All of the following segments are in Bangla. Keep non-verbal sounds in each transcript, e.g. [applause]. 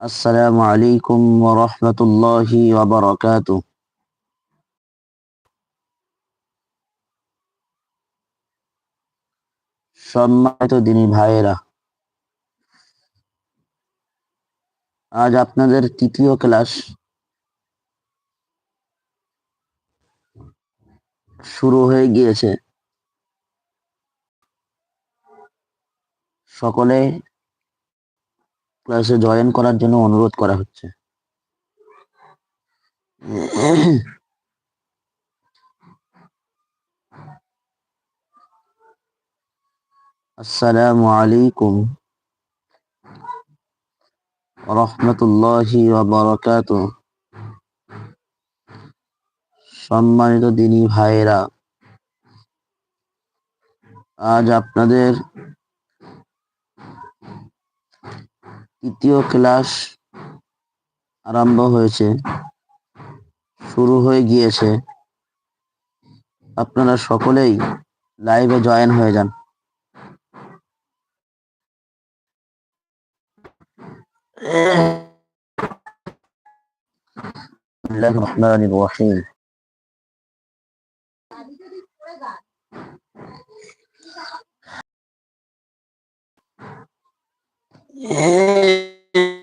আসসালামু আলাইকুম ওয়া রাহমাতুল্লাহি ওয়া সম্মানিত দিনী ভাইয়েরা, আজ আপনাদের তৃতীয় ক্লাস শুরু হয়ে গিয়েছে। সকলে ক্লাসে জয়েন করার জন্য অনুরোধ করা হচ্ছে। আসসালামু আলাইকুম। রহমতুল্লাহি সম্মানিত দিনী ভাইয়েরা, আজ আপনাদের তৃতীয় ক্লাস আরম্ভ হয়েছে শুরু হয়ে গিয়েছে আপনারা সকলেই লাইভে জয়েন হয়ে যান بسم الله الرحمن الرحيم Yeah. [laughs]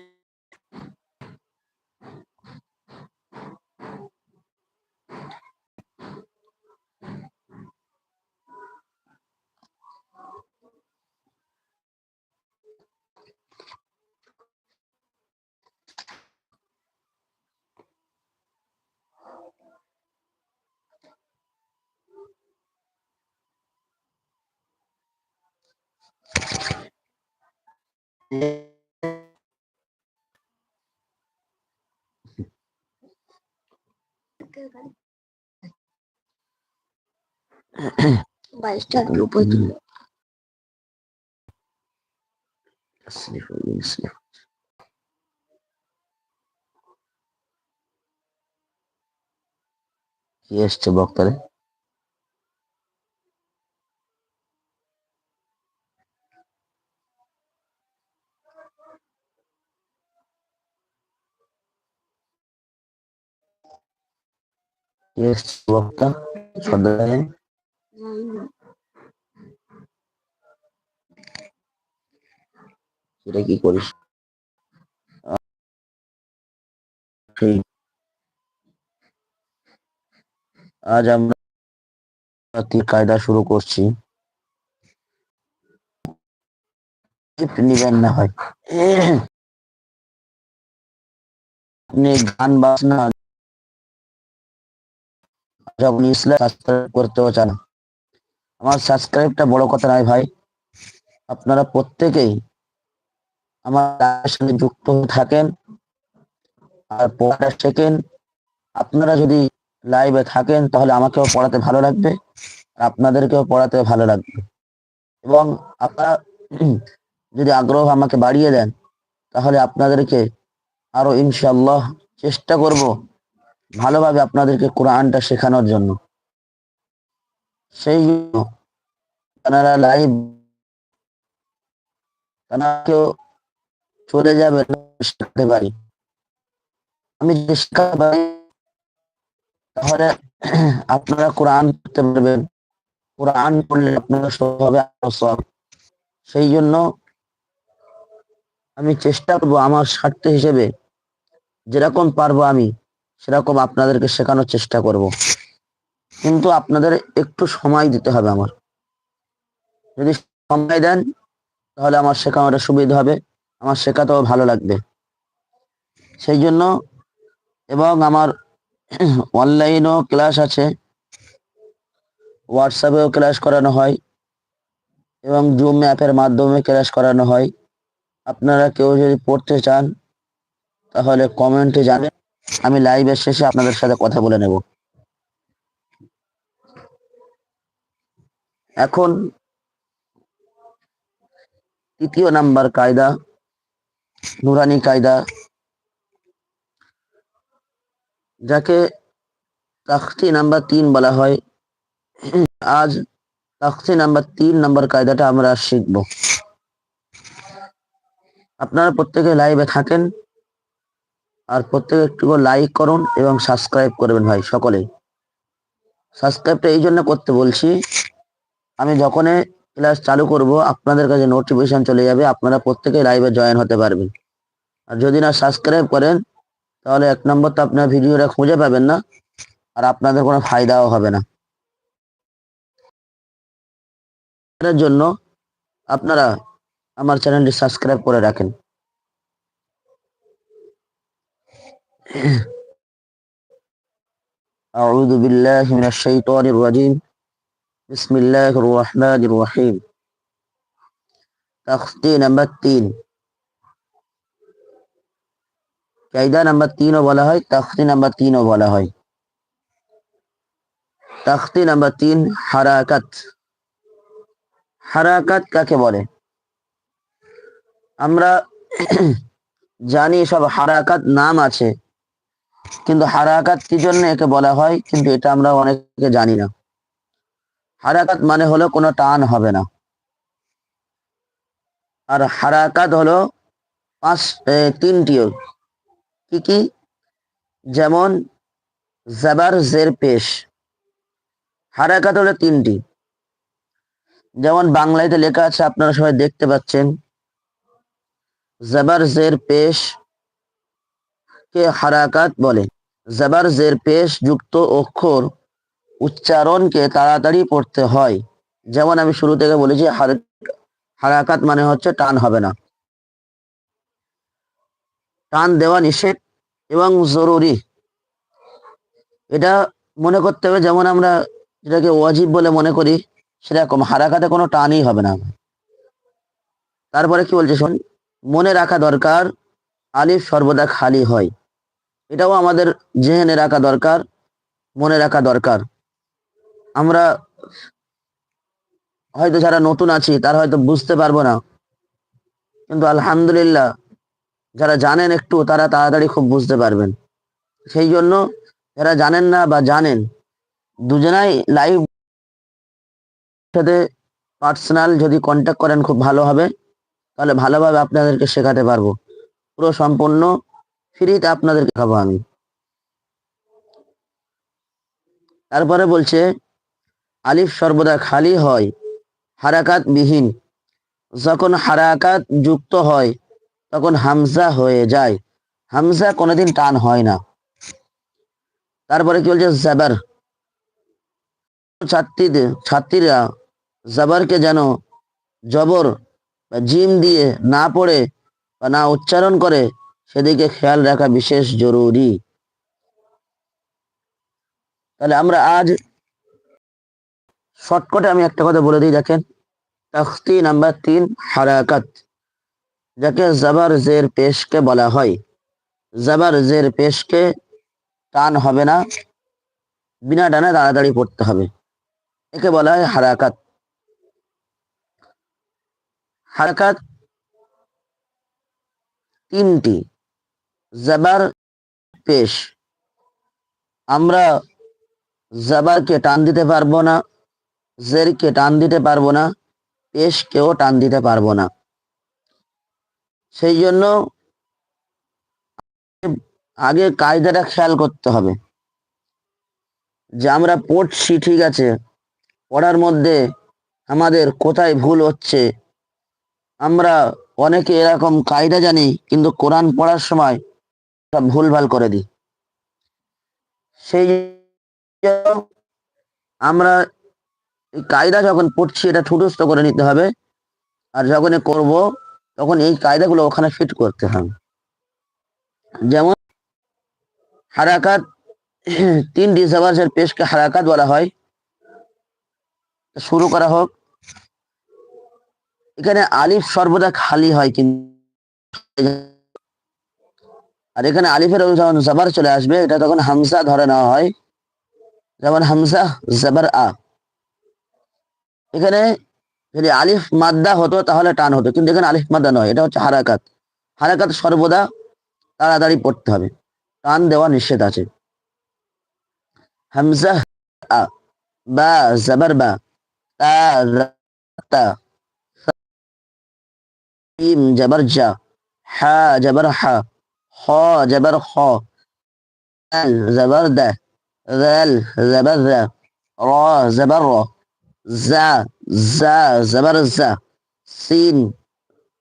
Baştan robot. Sınıf, yeni sınıf. Yes çabukları. এসছে বক্তা সদায় সেটা কি করিস? আজ আমরা কায়দা শুরু করছি। নিবেন না হয়। আপনি গান বাজনা যখন ইসলাম সাবস্ক্রাইব করতেও চান। আমার সাবস্ক্রাইবটা বড় কথা নয় ভাই। আপনারা প্রত্যেকেই আমার সঙ্গে যুক্ত থাকেন আর পড়াটা শেখেন। আপনারা যদি লাইভে থাকেন তাহলে আমাকেও পড়াতে ভালো লাগবে আর আপনাদেরকেও পড়াতে ভালো লাগবে। এবং আপনারা যদি আগ্রহ আমাকে বাড়িয়ে দেন তাহলে আপনাদেরকে আরও ইনশাল্লাহ চেষ্টা করব ভালোভাবে আপনাদেরকে কোরআনটা শেখানোর জন্য। সেই জন্য আপনারা লাইভ তারা কেউ চলে যাবে শিখতে পারি। আমি যদি শেখাতে পারি, তাহলে আপনারা কোরআন পড়তে পারবেন। কোরআন পড়লে আপনারা সব হবে সব সেই জন্য আমি চেষ্টা করব আমার স্বার্থ হিসেবে যেরকম পারব আমি। সেরকম আপনাদেরকে শেখানোর চেষ্টা করব। কিন্তু আপনাদের একটু সময় দিতে হবে আমার। যদি সময় দেন, তাহলে আমার শেখানোটা সুবিধা হবে, আমার শেখাতেও ভালো লাগবে। সেই জন্য এবং আমার অনলাইনও ক্লাস আছে, হোয়াটসঅ্যাপেও ক্লাস করানো হয় এবং জুম অ্যাপের মাধ্যমে ক্লাস করানো হয়। আপনারা কেউ যদি পড়তে চান, তাহলে কমেন্টে জানেন আমি লাইভের শেষে আপনাদের সাথে কথা বলে নেব। এখন তৃতীয় নাম্বার কায়দা, নুরানি কায়দা, যাকে তাখতি নাম্বার তিন বলা হয়। আজ তাখতি নাম্বার তিন নাম্বার কায়দাটা আমরা শিখব। আপনারা প্রত্যেকে লাইভে থাকেন। আর প্রত্যেকে একটু লাইক করুন এবং সাবস্ক্রাইব করবেন ভাই, সকলেই। সাবস্ক্রাইবটা এই জন্য করতে বলছি, আমি যখনই ক্লাস চালু করব, আপনাদের কাছে নোটিফিকেশন চলে যাবে, আপনারা প্রত্যেকেই লাইভে জয়েন হতে পারবেন। আর যদি না সাবস্ক্রাইব করেন, তাহলে এক নম্বর তো আপনার ভিডিওটা খুঁজে পাবেন না, আর আপনাদের কোনো ফায়দাও হবে না। এর জন্য আপনারা আমার চ্যানেলটি সাবস্ক্রাইব করে রাখেন। أعوذ بالله من الشيطان الرجيم بسم الله الرحمن الرحيم তখতি নাম্বার তিন কায়দা নাম্বার তিনও বলা হয় তখতি নাম্বার তিনও বলা হয় তখতি নাম্বার তিন হারাকাত হারাকাত কাকে বলে আমরা জানি সব হারাকাত নাম আছে কিন্তু হারাকাত কি জন্য একে বলা হয়? কিন্তু এটা আমরা অনেকে জানি না। হারাকাত মানে হলো কোনো টান হবে না। আর হারাকাত হলো পাঁচ এ, তিনটিও কি কি? যেমন জাবার জের পেশ। হারাকাত হলো তিনটি। যেমন বাংলাতে লেখা আছে আপনারা সবাই দেখতে পাচ্ছেন। জাবার জের পেশ কে হারাকাত বলে? জাবার জের পেশ যুক্ত অক্ষর উচ্চারণকে তাড়াতাড়ি পড়তে হয়। যেমন আমি শুরু থেকে বলেছি, হার- হারাকাত মানে হচ্ছে টান হবে না। টান দেওয়া নিষেধ এবং জরুরি। এটা মনে করতে হবে, যেমন আমরা যেটাকে ওয়াজিব বলে মনে করি, সেরকম হারাকাতে কোনো টানই হবে না। তারপরে কি বলছে শোন? মনে রাখা দরকার, আলিফ সর্বদা খালি হয়। এটাও আমাদের জেহেনে রাখা দরকার, মনে রাখা দরকার। আমরা হয়তো যারা নতুন আছি, তারা হয়তো বুঝতে পারব না। কিন্তু আলহামদুলিল্লাহ, যারা জানেন একটু, তারা তাড়াতাড়ি খুব বুঝতে পারবেন। সেই জন্য যারা জানেন না বা জানেন, দুজনাই লাইভ সাথে পার্সোনাল যদি কন্ট্যাক্ট করেন, খুব ভালো হবে। তাহলে ভালোভাবে আপনাদেরকে শেখাতে পারব। পুরো সম্পূর্ণ ফ্রিতে আপনাদেরকে খাব আমি। তারপরে বলছে, আলিফ সর্বদা খালি হয় হারাকাত বিহীন যখন হারাকাত যুক্ত হয়, তখন হামজা হয়ে যায়। হামজা কোনোদিন টান হয় না। তারপরে কি বলছে, জাবার। ছাত্রীদের ছাত্রীরা জাবারকে যেন জবর বা জিম দিয়ে না পড়ে বা না উচ্চারণ করে সেদিকে খেয়াল রাখা বিশেষ জরুরি। তাহলে আমরা আজ শর্টকটে আমি একটা কথা বলে দিই, দেখেন। তখতি নাম্বার তিন, হারাকাত, যাকে জাবার জের পেশকে বলা হয়। জাবার জের পেশকে টান হবে না, বিনা টানে তাড়াতাড়ি পড়তে হবে। একে বলা হয় হারাকাত। হারাকাত তিনটি। জাবার পেশ। আমরা জাবারকে টান দিতে পারব না, জেরকে টান দিতে পারব না, পেশকেও টান দিতে পারব না। সেই জন্য আগে কায়দাটা খেয়াল করতে হবে যে আমরা পড়ছি ঠিক আছে, পড়ার মধ্যে আমাদের কোথায় ভুল হচ্ছে। আমরা অনেকে এরকম কায়দা জানি, কিন্তু কোরআন পড়ার সময় সব ভুলভাল করে দিই। সেই আমরা কায়দা যখন পড়ছি, এটা ঠুটস্থ করে নিতে হবে। আর যখন করব, তখন এই কায়দাগুলো ওখানে ফিট করতে হবে। যেমন হারাকাত, তিন জাবাসের পেশকে হারাকাত বলা হয়। শুরু করা হোক। এখানে আলিফ সর্বদা খালি হয় কিন্তু আর এখানে আলিফের যখন জবর চলে আসবে, এটা তখন হামসা ধরে নেওয়া হয়। যেমন হামসা জবর আ। এখানে যদি আলিফ মাদ্দা হতো, তাহলে টান হতো। কিন্তু এখানে আলিফ মাদ্দা নয়, এটা হচ্ছে হারাকাত। হারাকাত সর্বদা তাড়াতাড়ি পড়তে হবে। টান দেওয়া নিষেধ আছে। হামজা আ। বা, জবর বা। তা خ جبر خ. ال زبر ذل زبر ذا را زبر را. ز ز زبر ز. سين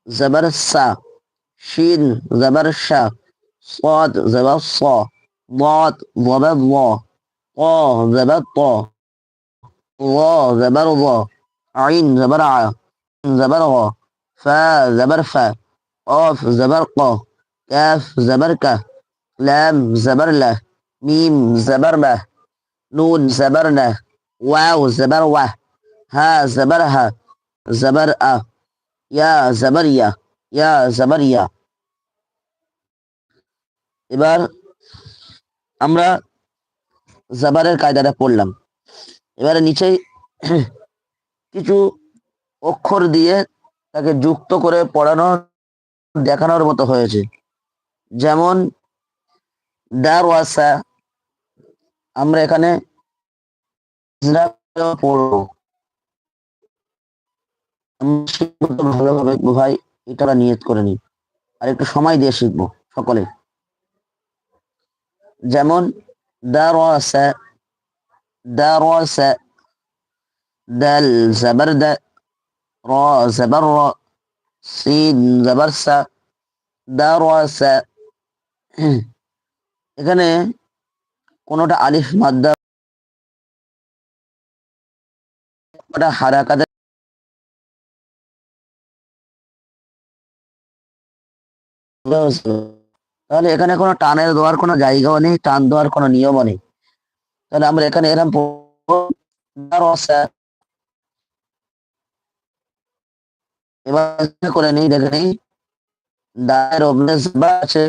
زبر س. شين زبر ش. صاد زبر ص. ضاد زبر ضا طا زبر طا ظا زبر ظا عين زبر ع. زبر غا فا زبر فا قاف زبر قا কাফ জবর কা লাম জবর লা মিম জবর মা নুন জবর না ওয়াও জবর ওয়া হা জবর হা জবর আ ইয়া জবর ইয়া এবার আমরা জাবারের কায়দাটা পড়লাম। এবারে নিচে [clears throat] কিছু অক্ষর দিয়ে তাকে যুক্ত করে পড়ানো দেখানোর মতো হয়েছে। যেমন দারওয়াসা, আমরা এখানে ভালোভাবে ভাই এটা নিয়ত করে নিই। আর একটু সময় দিয়ে শিখব সকলে। যেমন, দারওয়াসা দারওয়াসা, দাল র জাবার সিন দারওয়াসা [clears throat] এখানে কোনোটা আলিফ মাদ্দা হারাকাতে তাহলে এখানে কোনো টানের দেওয়ার কোনো জায়গাও নেই, টান দেওয়ার কোনো নিয়মও নেই। তাহলে আমরা এখানে এরকম এবার করে নেই, দেখে নেই। দায়ের ওপরে জবর আছে।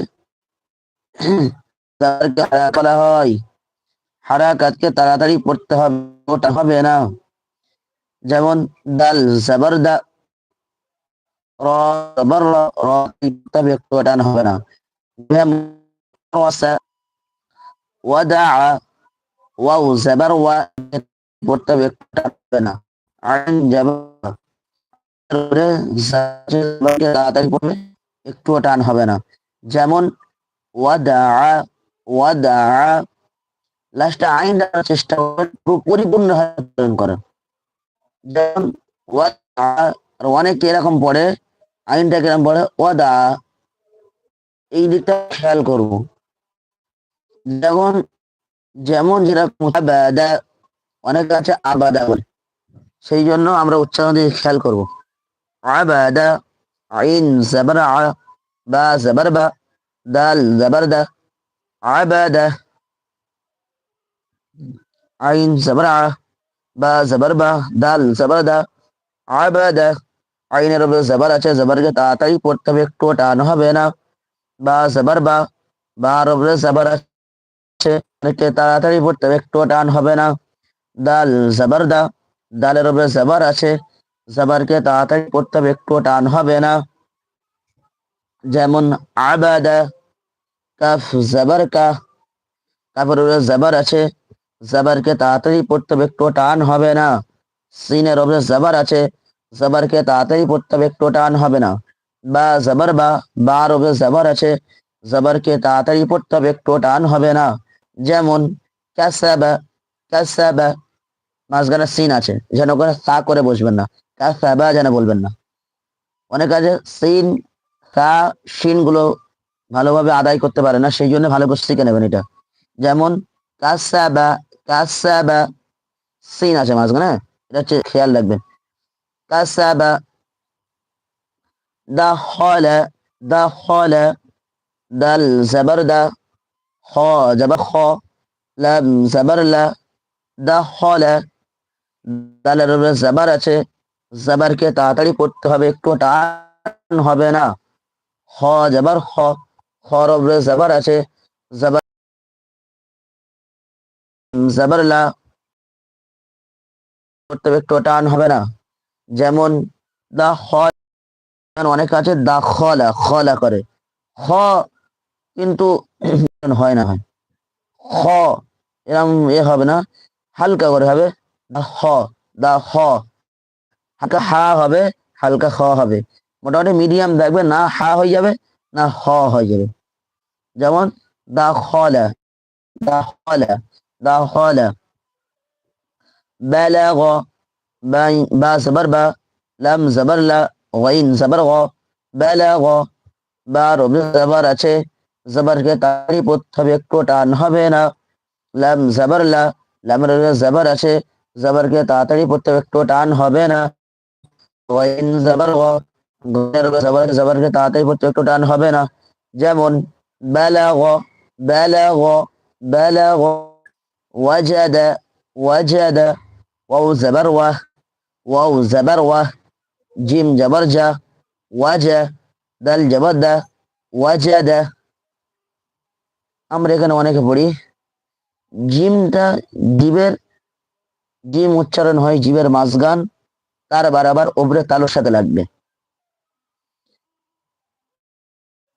তাদেরকে হারা করা হয়, হারাকাতকে তাড়াতাড়ি পড়তে হবে ওটা হবে না। যেমন, দাল জবর দা, র, জবর র র তবে একটু হবে না। ওয়াদা, ওয়াও, জবর, ওয়া, পড়তে হবে হবে না। আইন জবর তাড়াতাড়ি পড়বে টান হবে না। যেমন পরিপূর্ণ করেন যেমন অনেকে এরকম পড়ে, আইনটা কীরকম পড়ে? ওয়াদা এই দিকটা খেয়াল করব। যেমন যেমন যেরকম অনেক আছে আবাদা বলে। সেই জন্য আমরা উচ্চারণ দিয়ে খেয়াল করব। আবাদা, আইন আ বা জাবর দা আবাদা আইন জাবর বা জাবর বা দাল জাবর দা আবাদা আইনের উপরে জবর আছে জবরকে তাড়াতাড়ি পড়তে হবে একটু টান হবে না বা জবর বা বার উপরে জবর আছে তাড়াতাড়ি পড়তে হবে একটু টান হবে না দাল জবর দা দালের উপরে জবর আছে জবরকে তাড়াতাড়ি পড়তে হবে একটু টান হবে না যেমন আবাদা কাফ জবর কা কাফের উপরে জবর আছে, জবরকে তাড়াতাড়ি পড়তে হবে একটু টান হবে না। সিনের উপরে জবর আছে, জবরকে তাড়াতাড়ি পড়তে হবে একটু টান হবে না। বা জবর বা, বার উপরে জবর আছে, জবরকে তাড়াতাড়ি পড়তে হবে একটু টান হবে না। যেমন কাসাবা কাসাবা, মাঝখানে সিন আছে, যেন করে সা করে বসবেন না। কাসাবা যেন বলবেন না। অনেক আছে সিন সা শিনগুলো ভালোভাবে আদায় করতে পারে না, সেই জন্য ভালো করে শিখে নেবেন এটা। যেমন সিন আছে মাঝখানে হ্যাঁ? এটা হচ্ছে খেয়াল রাখবেন। দা হল দা হল দা খ লা দা হল আছে। তাড়াতাড়ি করতে হবে, একটু টান হবে না। হ যাবার খ। খর জাবার আছে। জাবার জাবার লা পড়তে হবে না। যেমন দা খ অনেক আছে, দা খলা খলা করে। খ কিন্তু [coughs] হয় না। খ এরম এ হবে না। হালকা করে হবে। দা খ দা খ হালকা হা হবে, হালকা খ হবে। মোটামুটি মিডিয়াম দেখবে না হা হয়ে যাবে, না হ হয়ে যাবে। যেমন দা খলা দা খলা দা খলা লাম জবর আছে জবরকে তাড়াতাড়ি পড়তে হবে একটু টান হবে না। লাম জবর লা উপরে জবর আছে জবরকে তাড়াতাড়ি পড়তে হবে একটু টান হবে না ওয়াইন জবর জবরকে তাড়াতাড়ি পড়তে একটু টান হবে না। যেমন ওয়াজাদ ওয়াও জবর ওয়া ওয়াও জবর ওয়া জিম জবর জা ওয়াজা দাল জবর দা ওয়াজাদা আমরা এখানে অনেকে পড়ি। জিমটা জীবের, জিম উচ্চারণ হয় জীবের মাঝগান তার বারাবার ওপরে তালুর সাথে লাগবে।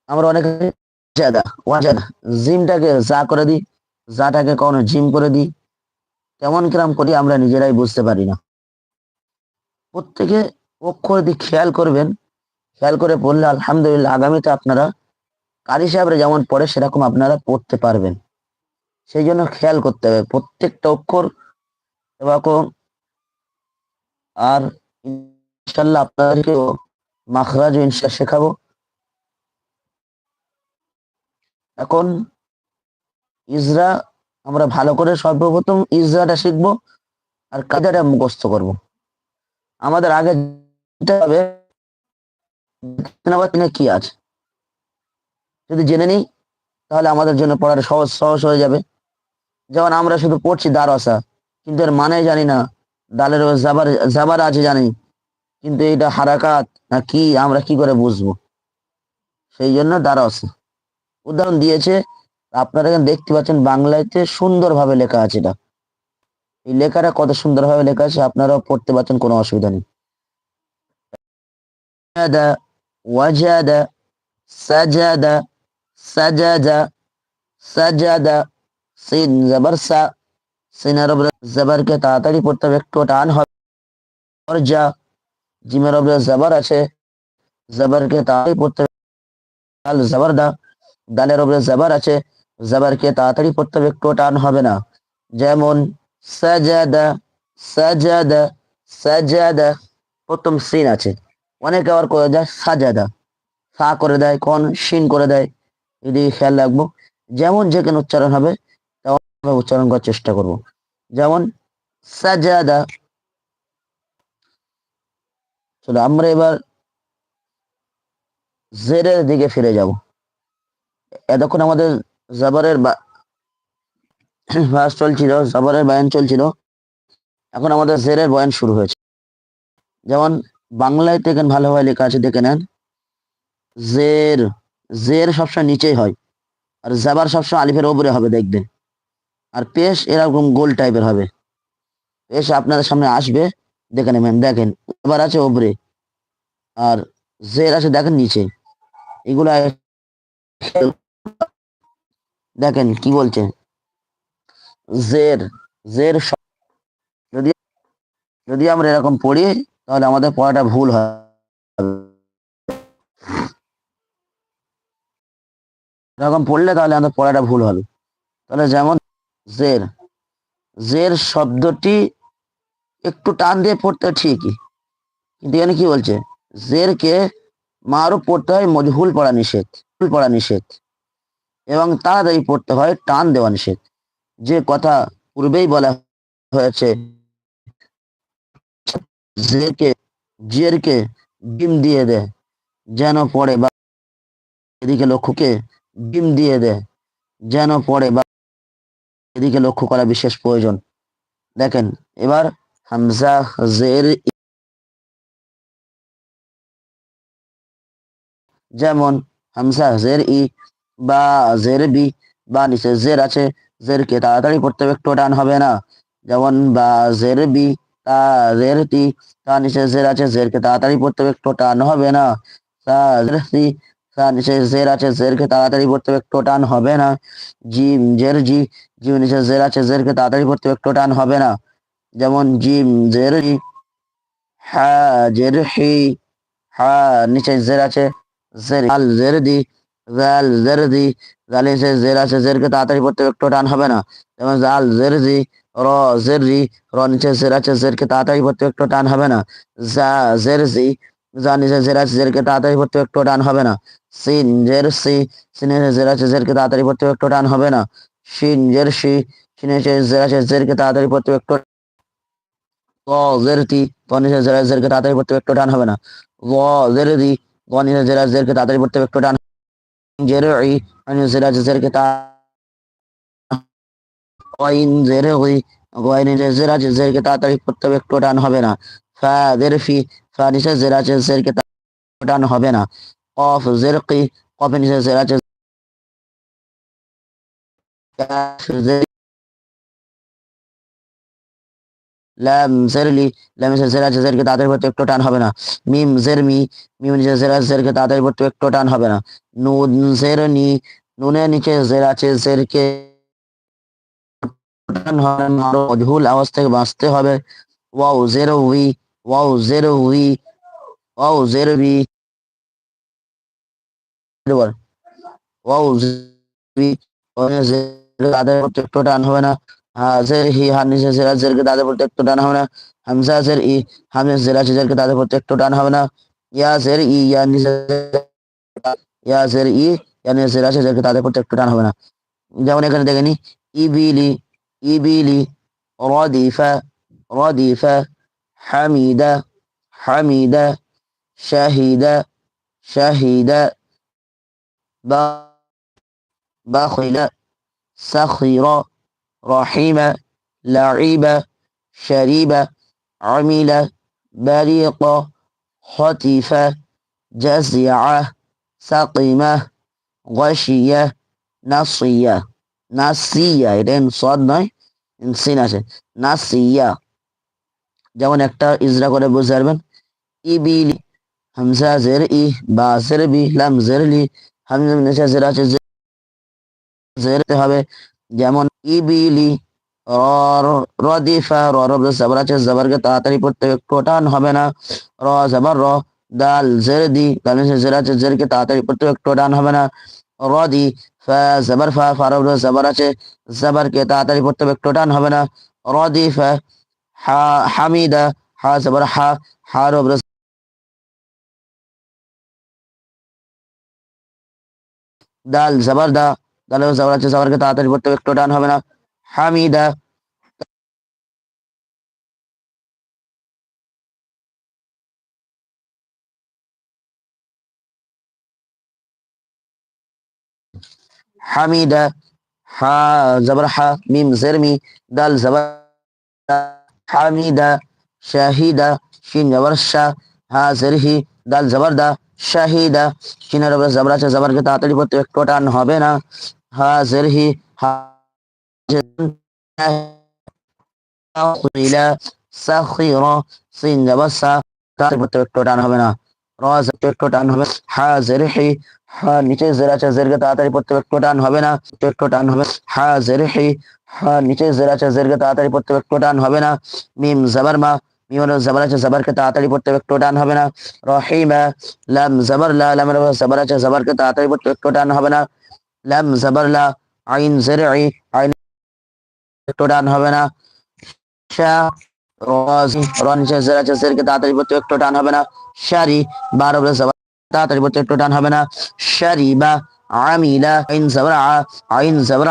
আমরা অনেকে ওয়াজাদা ওয়াজাদা জিমটাকে যা করে দিই, যাটাকে কখনো জিম করে দিই, কেমন কিরাম করি আমরা নিজেরাই বুঝতে পারি না। প্রত্যেকে অক্ষর দিক খেয়াল করবেন, খেয়াল করে পড়লে আলহামদুলিল্লাহ আগামীতে আপনারা কারি সাহেবরা যেমন পড়ে সেরকম আপনারা পড়তে পারবেন। সেই জন্য খেয়াল করতে হবে, প্রত্যেকটা অক্ষর এরকম। আর ইনশাল্লাহ আপনাদেরকেও মাখরাজ ইনশা শেখাবো। এখন ইজরা, আমরা ভালো করে সর্বপ্রথম ইজরাটা শিখব আর কাদাটা মুখস্থ করব। আমাদের আগে হবে কি আছে? যদি জেনে নিই, তাহলে আমাদের জন্য পড়াটা সহজ সহজ হয়ে যাবে। যেমন আমরা শুধু পড়ছি দারসা, কিন্তু এর মানে জানি না ডালের জাবার জাবার আছে জানি, কিন্তু এটা হারাকাত না কি, আমরা কি করে বুঝব? সেই জন্য দারসা। উদাহরণ দিয়েছে, আপনারা এখানে দেখতে পাচ্ছেন বাংলাতে সুন্দরভাবে লেখা আছে এটা। এই লেখাটা কত সুন্দরভাবে লেখা আছে আপনারাও পড়তে পারছেন, কোনো অসুবিধা নেই। ওয়াজাদা, সাজাদা সাজাদা সাজাদা, সিন জবর সা সিনের উপরে জবরকে তাড়াতাড়ি পড়তে হবে, একটু টান হবে। যা জিমের উপরে জবর আছে জবরকে তাড়াতাড়ি পড়তে হবে। দাল জবর দা দালের উপরে জবর আছে, জবরকে তাড়াতাড়ি পড়তে হবে একটু টান হবে না। যেমন প্রথম সিন আছে। অনেকে আবার করে দেয় সাজাদা। সা করে দেয়, কোন শিন করে দেয় এদিকে খেয়াল রাখব। যেমন যেখানে উচ্চারণ হবে, তেমনভাবে উচ্চারণ করার চেষ্টা করব। যেমন সাজাদা। চলো আমরা এবার জেরের দিকে ফিরে যাব। এতক্ষণ আমাদের জবরের ভাস চলছিল, জবরের বয়ান চলছিল। এখন আমাদের জেরের বয়ান শুরু হয়েছে। যেমন বাংলায় দেখেন ভালোভাবে লেখা আছে, দেখে নেন। জের জের সবসময় নিচেই হয়। আর জাবার সবসময় আলিফের ওপরে হবে, দেখবেন। আর পেশ এরকম গোল টাইপের হবে। পেশ আপনাদের সামনে আসবে, দেখে নেবেন। দেখেন, এবার আছে ওপরে। আর জের আছে, দেখেন নিচে। এগুলা দেখেন কি বলছে? জের জের যদি যদি আমরা এরকম পড়ি, তাহলে আমাদের পড়াটা ভুল হয়। এরকম পড়লে তাহলে আমাদের পড়াটা ভুল হবে। তাহলে যেমন জের জের শব্দটি একটু টান দিয়ে পড়তে ঠিকই। কিন্তু এখানে কি বলছে? জেরকে মারও পড়তে হয় মজহুল পড়া নিষেধ। পড়া নিষেধ এবং তাড়াতাড়ি পড়তে হয় টান দেওয়া নিষেধ যে কথা পূর্বেই বলা হয়েছে জেরকে ডিম দিয়ে দেয় যেন পড়ে বা এদিকে লক্ষ্যকে ডিম দিয়ে দেয় যেন পড়ে বা এদিকে লক্ষ্য করা বিশেষ প্রয়োজন। দেখেন, এবার হামজা জের যেমন হামজা জের ই বা জের বি বা নিচে জের আছে, জেরকে তাড়াতাড়ি পড়তে হবে, একটু টান হবে না। যেমন বা জের বি, তা জের তি তার নিচে জের আছে, জেরকে তাড়াতাড়ি পড়তে হবে, একটু টান হবে না। তা জের সি তার নিচে জের আছে, জেরকে তাড়াতাড়ি পড়তে হবে, একটু টান হবে না। জিম, জের জি, জিম নিচে জের আছে, জেরকে তাড়াতাড়ি পড়তে হবে, একটু টান হবে না। যেমন জিম, জের জি হা, জের হি, হা, নিচে জের আছে জের আল জের দি জাল জেরজি জাল নিচে জের আছে জেরকে তাড়াতাড়ি পড়তে হবে, একটু টান হবে না যেমন জাল জেরজি র জেরজি র নিচে জের আছে জেরকে তাড়াতাড়ি পড়তে হবে, একটু টান হবে না জা জেরজি যা নিচে জের আছে জেরকে তাড়াতাড়ি পড়তে হবে, একটু টান হবে না সিন জের সি সিনে জের আছে জেরকে তাড়াতাড়ি পড়তে হবে, একটু টান হবে না শিন জের শি শিনে জের আছে জেরকে তাড়াতাড়ি পড়তে হবে, একটু গ জেরতি গ নিচে জের আছে জেরকে তাড়াতাড়ি পড়তে হবে, একটু টান হবে না গ জেরদি জেরকে তাড়াতাড়ি হবে, একটু টান জেরই। নিচে জের আছে জেরকে তা গইন জেরগি গইন নিচে জের আছে জেরকে তাড়াতাড়ি পড়তে হবে, একটু টান হবে না। ফা জেরফি ফা নিচে জের আছে জেরকে লাম জেরলি, লাম জের জেরকে তাড়াতাড়ি পড়তে একটু টান হবে না। মিম জেরমি, মিম জের জেরকে তাড়াতাড়ি পড়তে একটু টান হবে না। নুন জেরনি, নুনের নিচে জের আছে জেরকে মজহুল আওয়াজ থেকে বাঁচতে হবে। Wow zero we wow zero we wow zero B wow জেরবি তাদের পড়তে একটু টান হবে না। হাজের হি হার নিচে জেরা জেরকে তাদের পড়তে একটু টান হবে না। হামজা জের ই হামজা জেরা জেরকে তাদের পড়তে একটু টান হবে না। ইয়া জের ই ইয়া নিচে ইয়া জের ই ইয়া নিচে জেরা জেরকে তাদের পড়তে একটু টান হবে না। যেমন এখানে দেখেনি ইবিলি ইবিলি, রদিফা রদিফা, হামিদা হামিদা, শাহিদা শাহিদা, বা বাখিলা সাখিরা رحم لعب شرب عمل بريق خطف جزع سقم غشي نصية নাসিয়া এটা সদ নয় সিন আছে নাসিয়া যেমন একটা ইজরা করে বুঝতে পারবেন ইবিলি হামজা জের ই বা জের বি লাম জের লি হামজা নিচে জের আছে জেরতে হবে যেমন ইবিলি রদিফা র রব জবর আছে জবরকে তাড়াতাড়ি পড়তে হবে, একটু টান হবে না। র জবর র দাল জের দি দাল নিচে জের আছে জেরকে তাড়াতাড়ি পড়তে হবে, একটু টান হবে না। রদি ফা জবর ফা ফারব জবর আছে জবরকে তাড়াতাড়ি পড়তে হবে, একটু টান হবে না। রদিফা হা হামিদা হা জবর হা হা রব দাল জবর দাল জবর আছে জবরকে তাড়াতাড়ি পড়তে হবে, একটু টান হবে না। হামিদা। হামিদা। হা জবর হা মিম জেরমি দাল জবর হামিদা। শাহিদা শিন জবর শাহ হা জেরহি দাল জবর দা শাহিদা। শিনের জবর আছে জবরকে তাড়াতাড়ি পড়তে একটু টান হবে না। হা জেরহি হা সাখিরা সাখিরা সিন জবর সা তাড়াতাড়ি পড়তে একটু টান হবে না রাজ একটু টান হবে হা জেরহি হা নিচে জের আছে জেরকে তাড়াতাড়ি পড়তে একটু টান হবে না একটু টান হবে হা জেরহি হা নিচে জের আছে জেরকে তাড়াতাড়ি পড়তে একটু টান হবে না মিম জবর মা মিম হলো জবর আছে জবরকে তাড়াতাড়ি পড়তে একটু টান হবে না রহিমা লাম জবর লা উপর জবর আছে জবরকে তাড়াতাড়ি পড়তে একটু টান হবে না লাম জবর লা আইন জেরই, আইন একটু টান হবে না। জের তাড়াতাড়ি পড়তে একটু টান হবে না। শারি, বারো তাড়াতাড়ি পড়তে একটু টান হবে না। শারিবা আমিলা, আইন জবর আইন জবর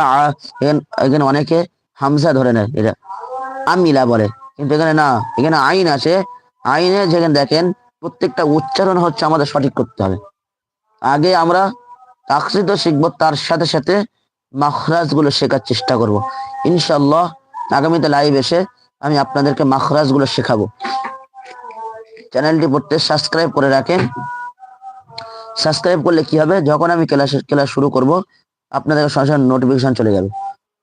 এখানে অনেকে হামজা ধরে নেয়, এটা আমিলা বলে। কিন্তু এখানে না, এখানে আইন আছে। আইনে যেখানে দেখেন, প্রত্যেকটা উচ্চারণ হচ্ছে আমাদের সঠিক করতে হবে। আগে আমরা তাকসিদ শিখব তার সাথে সাথে মাখরাজগুলো শেখার চেষ্টা করব। ইনশাল্লাহ আগামীতে লাইভ এসে আমি আপনাদেরকে মাখরাজগুলো শেখাবো। চ্যানেলটি পড়তে সাবস্ক্রাইব করে রাখেন। সাবস্ক্রাইব করলে কি হবে? যখন আমি ক্লাস ক্লাস শুরু করব, আপনাদের সঙ্গে সঙ্গে নোটিফিকেশন চলে যাবে।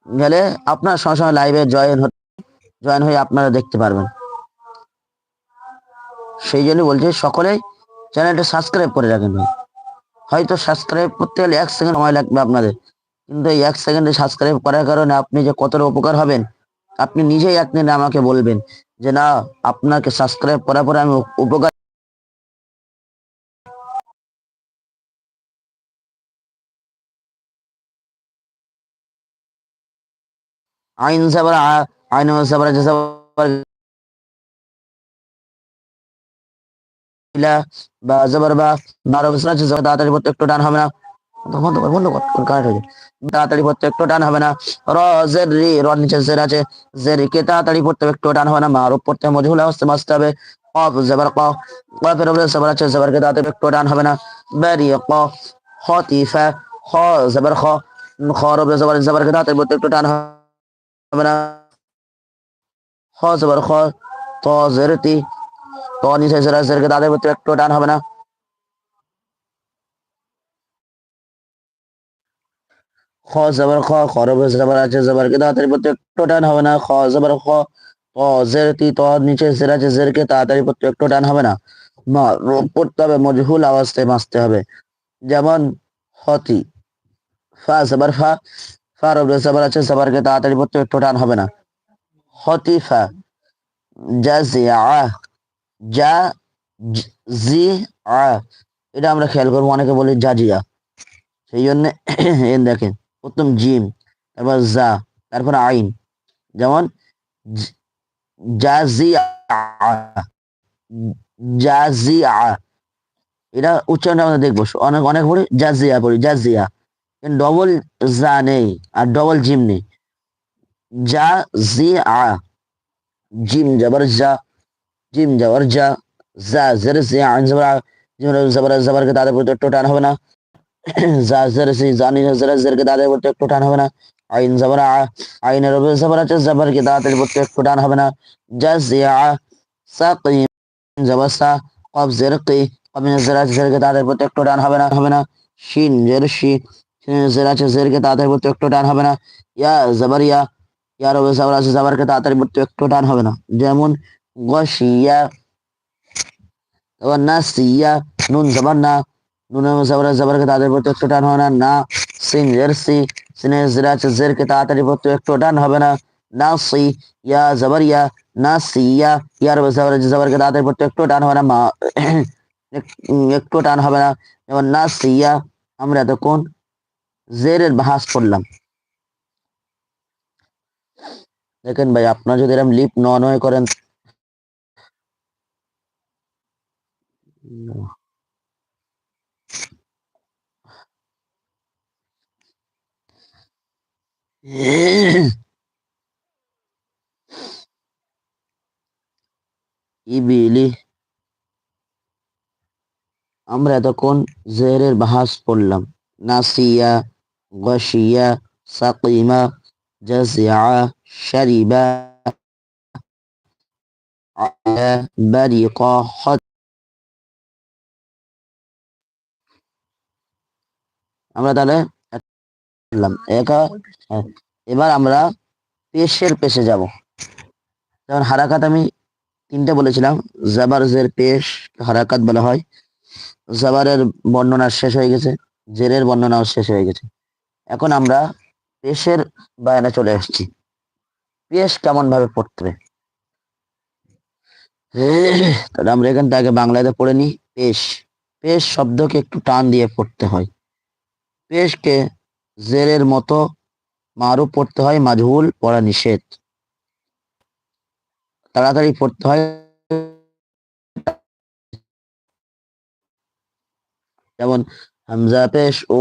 গেলে আপনার সঙ্গে সঙ্গে লাইভে জয়েন জয়েন হয়ে আপনারা দেখতে পারবেন। সেই জন্য বলছি সকলেই চ্যানেলটা সাবস্ক্রাইব করে রাখেন ভাই। হয়তো সাবস্ক্রাইব করতে গেলে এক সেকেন্ড সময় লাগবে আপনাদের। কিন্তু এই এক সেকেন্ডে সাবস্ক্রাইব করার কারণে আপনি যে কতটা উপকার হবেন, আপনি নিজেই একদিন আমাকে বলবেন যে, না, আপনাকে সাবস্ক্রাইব করার পরে আমি উপকার আইন সাবার আইন সাবার ইলা তাড়াতাড়ি পড়তে একটু টান হবে না। হয়ে তাড়াতাড়ি পড়তে একটু টান হবে একটু ক। কফের উপরে জবর আছে, জবর কে তাড়াতাড়ি একটু টান ক। তাড়াতাড়ি পড়তে টান হবে না। খ জবর ত তি। ত জের তাড়াতাড়ি একটু টান হবে না। তাড়াতাড়ি একটু টান হবে না। একটু টান হবে না। হবে, মজহুল আওয়াজটায় মাসতে হবে। যেমন হতি ফা, জবর ফা আছে, জবর কে, তাড়াতাড়ি পড়তে একটু টান হবে না। হতি ফা যা, জ- আ, এটা আমরা খেয়াল করব, অনেকে বলি জাজিয়া সেই জন্য [coughs] দেখেন, প্রথম জিম, তারপর জা তারপর আইন। যেমন, জ- জাজিয়া জাজিয়া এটা উচ্চারণটা আমরা দেখব, অনেক অনেক পড়ি জাজিয়া পড়ি জাজিয়া ডবল জা নেই, আর ডবল জিম নেই। জা জি, আ, জিম জবর জা জিম জবর জা জা জের জে আইন জবর আ, জিম জবর জবর কে তাদের প্রতি একটু টান হবে না জা জের সি জানি জের জের কে তাদের প্রতি একটু টান হবে না আইন জবর আ আইনের উপরে জবর আছে জবর কে তাদের প্রতি একটু টান হবে না জা জি আ সাকিম জবর সা কব জের কি কবিন জের আছে জের কে তাদের প্রতি একটু টান হবে না হবে না শিন জের শি শিনের জের আছে জের কে তাদের প্রতি একটু টান হবে না ইয়া জবর ইয়া ইয়ার উপরে জবর আছে জবর কে তাড়াতাড়ি প্রতি একটু টান হবে না যেমন গশিয়া তারপর নাসিয়া নুন জবর না নুনের জবর জবর কে তাড়াতাড়ি প্রতি একটু টান হবে না না সিন জের সি সিনের জের জের কে তাড়াতাড়ি প্রতি একটু টান হবে না না সি ইয়া জবর ইয়া না সিয়া ইয়ার জবর আছে জবর কে তাড়াতাড়ি প্রতি একটু টান হবে না মা একটু টান হবে না যেমন না সিয়া আমরা এতক্ষণ জেরের ভাস পড়লাম দেখেন ভাই আপনার যদি এরকম লিপ নয় করেন ইবিলি আমরা এতক্ষণ জেরের বাহাস পড়লাম নাসিয়া গশিয়া সাকিমা জাজিয়া শারিবা আলা বারিকা হত আমরা তাহলে একা হ্যাঁ, এবার আমরা পেশের পেশে যাব। যেমন হারাকাত আমি তিনটে বলেছিলাম। জাবার জের পেশ হারাকাত বলা হয়। জাবারের বর্ণনা শেষ হয়ে গেছে জেরের বর্ণনাও শেষ হয়ে গেছে। এখন আমরা পেশের বায়ানে চলে এসেছি পেশ কেমন ভাবে পড়তে? তাহলে আমরা এখান থেকে বাংলাতে পড়ে নিই। পেশ পেশ শব্দকে একটু টান দিয়ে পড়তে হয়। পেশকে জেরের মতো মারুফ পড়তে হয় মাঝুল পড়া নিষেধ। তাড়াতাড়ি পড়তে হয়। যেমন হামজা পেশ ও